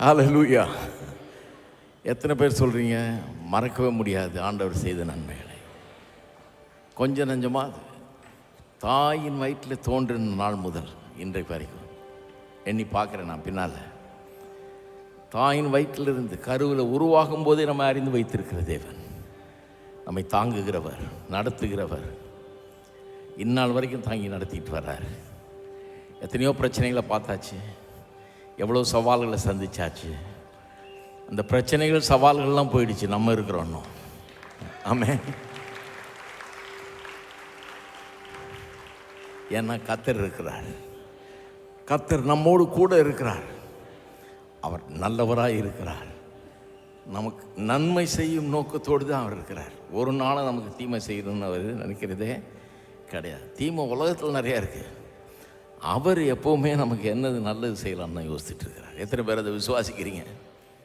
ஹalleluya எத்தனை பேர் சொல்கிறீங்க மறக்கவே முடியாது. ஆண்டவர் செய்த நன்மைகளை. கொஞ்சம் நஞ்சமாக அது தாயின் வயிற்றில் தோன்றின நாள் முதல் இன்றைக்கு வரைக்கும். எண்ணி பார்க்குறேன் நான் பின்னால். தாயின் வயிற்றிலிருந்து கருவில் உருவாகும் போதே நம்ம அறிந்து வைத்திருக்கிற தேவன். நம்மை தாங்குகிறவர் நடத்துகிறவர். இந்நாள் வரைக்கும் தாங்கி நடத்திட்டு வர்றார். எத்தனையோ பிரச்சனைகளை பார்த்தாச்சு. எவ்வளோ சவால்களை சந்திச்சாச்சு? அந்த பிரச்சனைகள் சவால்கள்லாம் போயிடுச்சு. நம்ம இருக்கிறோன்னும் ஆமே ஏன்னா கத்தர் இருக்கிறார். கத்தர் நம்மோடு கூட இருக்கிறார். அவர் நல்லவராக இருக்கிறார். நமக்கு நன்மை செய்யும் நோக்கத்தோடு தான் அவர் இருக்கிறார். ஒரு நாளும் நமக்கு தீமை செய்யணும்னு அவர் நினைக்கிறதே கிடையாது. தீமை உலகத்தில் நிறையா இருக்குது அவர் எப்போவுமே நமக்கு என்னது நல்லது செய்யலாம்னு தான் யோசிச்சுட்டு இருக்கிறார். எத்தனை பேர் அதை விசுவாசிக்கிறீங்க?